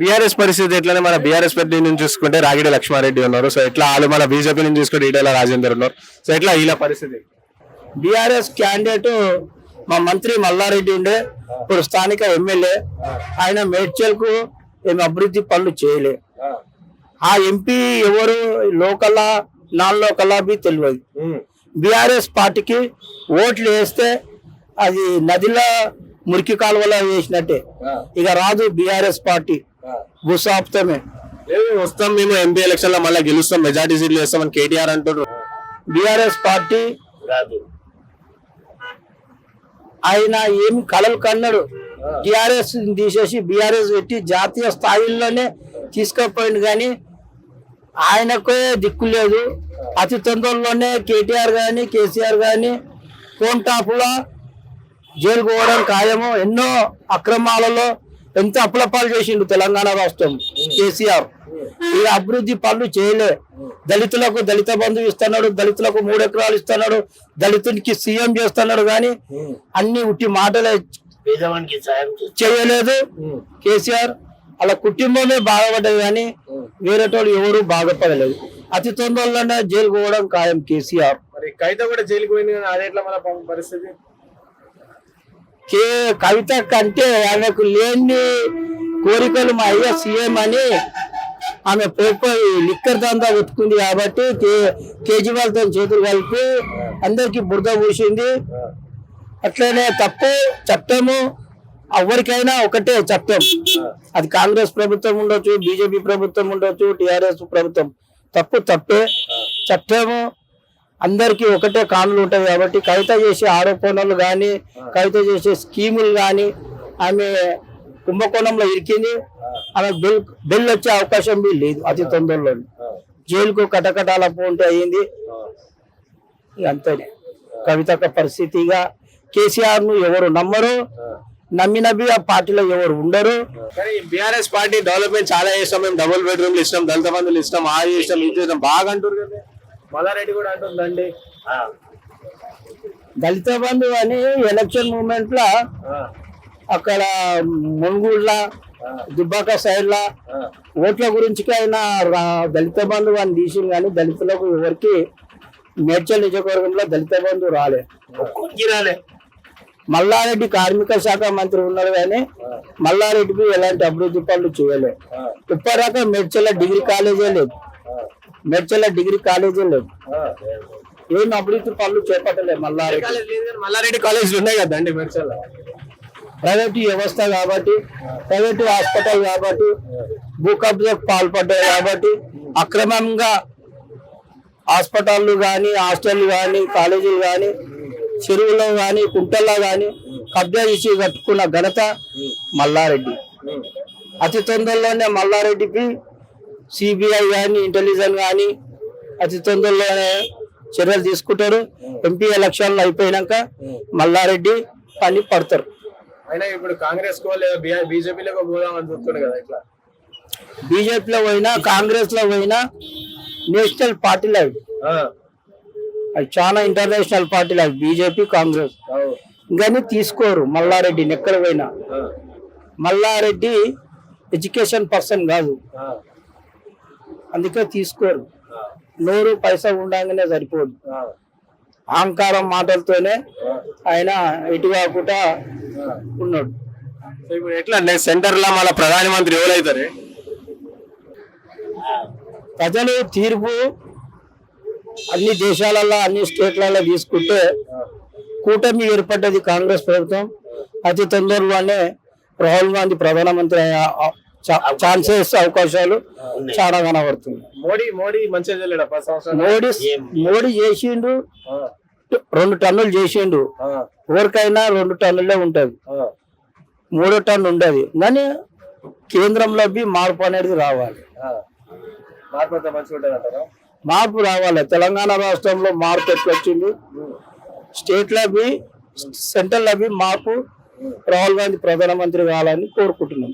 BRS పరిస్థితి ఎట్లనే మన బీఆర్ఎస్ పార్టీ నుంచి చూసుకుంటే రాగిడి లక్ష్మారెడ్డి ఉన్నారు. సో ఎట్లా వాళ్ళు మన బీజేపీ నుంచి చూసుకుంటే ఈటెల రాజేందర్ ఉన్నారు. సో ఎట్లా వీళ్ళ పరిస్థితి? బీఆర్ఎస్ క్యాండిడేట్ మా మంత్రి మల్లారెడ్డి ఉండే. ఇప్పుడు స్థానిక ఎమ్మెల్యే. ఆయన మేడ్చల్కు ఏమి అభివృద్ధి పనులు చేయలే. ఆ ఎంపీ ఎవరు? లోకల్లా నాన్ లోకల్లా బి తెలియదు. బీఆర్ఎస్ పార్టీకి ఓట్లు వేస్తే అది నదిలో మురికి కాలువలో వేసినట్టే ఇక రాదు బీఆర్ఎస్ పార్టీ భూసాప్తమే లేదు వస్తాం మేము ఎంపీ ఎలక్షన్లో మళ్ళీ గెలుస్తాం మెజార్టీ సీట్లు వేస్తామని కేటీఆర్ అంటున్నారు. బీఆర్ఎస్ పార్టీ ఆయన ఏమి కలలు కన్నాడు. టిఆర్ఎస్ తీసేసి బీఆర్ఎస్ పెట్టి జాతీయ స్థాయిలోనే తీసుకుపోయింది కానీ ఆయనకే దిక్కు లేదు. అతి తొందరలోనే కేటీఆర్ గాని కేసీఆర్ గాని ఫోన్ టాప్లో జైలు పోవడం ఖాయము. ఎన్నో అక్రమాలలో ఎంత అప్పులపాలు చేసిండు తెలంగాణ రాష్ట్రం కేసీఆర్. ఈ అభివృద్ధి పనులు చేయలే. దళితులకు దళిత బంధు ఇస్తున్నాడు దళితులకు మూడు ఎకరాలు ఇస్తున్నాడు దళితునికి సీఎం చేస్తున్నాడు కానీ అన్ని ఉట్టి మాటలే చేయలేదు. కేసీఆర్ అలా కుటుంబమే బాగుపడ్డది కానీ వేరే వాళ్ళు ఎవరు బాగుపడలేదు అతి తొందరలోనే జైలు పోవడం ఖాయం కేసీఆర్. మరి కవిత కూడా జైలుకి పోయింది కానీ మన పరిస్థితి? కే కవిత కంటే ఆమెకు లేని కోరికలు మా అయ్య సీఎం అని ఆమె పోయి లిక్కర్ దందా ఒత్తుకుంది కాబట్టి కే- కేజ్రీవాల్తో చేతులు కలిపి అందరికి బురద పూసింది. అట్లనే తప్పు చెప్తాము ఎవరికైనా ఒకటే చెప్తాం అది కాంగ్రెస్ ప్రభుత్వం ఉండొచ్చు బీజేపీ ప్రభుత్వం ఉండొచ్చు టిఆర్ఎస్ ప్రభుత్వం. తప్పు తప్పే. చెప్తాము అందరికీ ఒకటే కానులు ఉంటాయి కాబట్టి కవిత చేసే ఆరోపణలు కానీ కవిత చేసే స్కీములు కానీ ఆమె కుంభకోణంలో ఇరికింది. ఆమె బెల్ బెల్ వచ్చే అవకాశం లేదు అతి తొందరలో జైలుకు కటకటాల పోంటే అయ్యింది. అంతేనే. కవిత పరిస్థితిగా కేసీఆర్ను ఎవరు నమ్మరు నమ్మినవి ఆ పార్టీలో ఎవరు ఉండరు. బీఆర్ఎస్ పార్టీ డెవలప్మెంట్ చాలా చేస్తాం మేము డబుల్ బెడ్రూమ్లు ఇస్తాం దళిత బంధువులు ఇస్తాం ఆ చేస్తాం ఇది చేస్తాం బాగా అంటారు కదా. మల్లారెడ్డి కూడా అంటుందండి. దళిత బంధు అని ఎలక్షన్ మూమెంట్లో అక్కడ మునుగుళ్ళ దుబ్బాక సైడ్ లా ఓట్ల గురించి ఆయన రా- దళిత బంధు అని తీసింది కానీ దళితులకు ఎవరికి మేడ్చల్ నియోజకవర్గంలో దళిత బంధు రాలే. రాలే. మల్లారెడ్డి కార్మిక శాఖ మంత్రి ఉన్నారు కానీ మల్లారెడ్డికి ఎలాంటి అభివృద్ధి పనులు చేయలే. ఇప్పటిదాకా మేడ్చల్ల డిగ్రీ కాలేజే లేదు. మేడ్చల్ల డిగ్రీ కాలేజే లేదు ఏం అభివృద్ధి పనులు చేపట్టలేదు మల్లారెడ్డి. మల్లారెడ్డి కాలేజీలు ఉన్నాయి కదా అండి మెడ్చల్ ప్రైవేట్ వ్యవస్థ కాబట్టి ప్రైవేట్ హాస్పిటల్ కాబట్టి భూ కబ్జాకు పాల్పడ్డాయి కాబట్టి అక్రమంగా హాస్పిటళ్ళు కానీ హాస్టల్ కానీ కాలేజీలు కానీ చెరువులో కానీ కుంటల్లో కానీ కబ్జా చేసి కట్టుకున్న ఘనత మల్లారెడ్డి. అతి తొందరలోనే మల్లారెడ్డికి సిబిఐ కానీ ఇంటెలిజెన్స్ కానీ అతి తొందరలోనే చర్యలు తీసుకుంటారు. ఎంపీ ఎలక్షన్లు అయిపోయినాక మల్లారెడ్డి పని పడతారు. అయినా ఇప్పుడు కాంగ్రెస్ బీజేపీలో పోదామని కదా ఇట్లా? బీజేపీలో పోయినా కాంగ్రెస్లో పోయినా నేషనల్ పార్టీలు అవి అవి చాలా ఇంటర్నేషనల్ పార్టీలు అవి బీజేపీ కాంగ్రెస్. కానీ తీసుకోరు మల్లారెడ్డిని ఎక్కడ పోయినా. మల్లారెడ్డి ఎడ్యుకేషన్ పర్సన్ కాదు. అందుకే తీసుకోరు. నోరు పైసా ఉండంగానే సరిపోదు. అహంకారం మాటలతోనే ఆయన ఇటు కాకుండా ఉన్నాడు. ఇప్పుడు ఎట్లా సెంటర్లో మన ప్రధానమంత్రి ఎవరైతారు? ప్రజలు తీర్పు అన్ని దేశాలలో అన్ని స్టేట్లలో తీసుకుంటే కూటమి ఏర్పడ్డది కాంగ్రెస్ ప్రభుత్వం. అతి తొందరలోనే రాహుల్ గాంధీ ప్రధానమంత్రి ఛాన్సెస్ అవకాశాలు చాలా కనబడుతుంది మోడీ మోడీ మంచిగా మోడీ మోడీ చేసిండు రెండు టన్నులు చేసిండు. ఎవరికైనా రెండు టన్నులే ఉంటది. మూడో టన్ను ఉండదు. కానీ కేంద్రంలో బి మార్పు అనేది రావాలి. మార్పు రావాలి. తెలంగాణ రాష్ట్రంలో మార్పు ఎట్లా వచ్చింది? స్టేట్లో బి సెంట్రల్లో బి మార్పు రాహుల్ గాంధీ ప్రధానమంత్రి కావాలని కోరుకుంటున్నాం.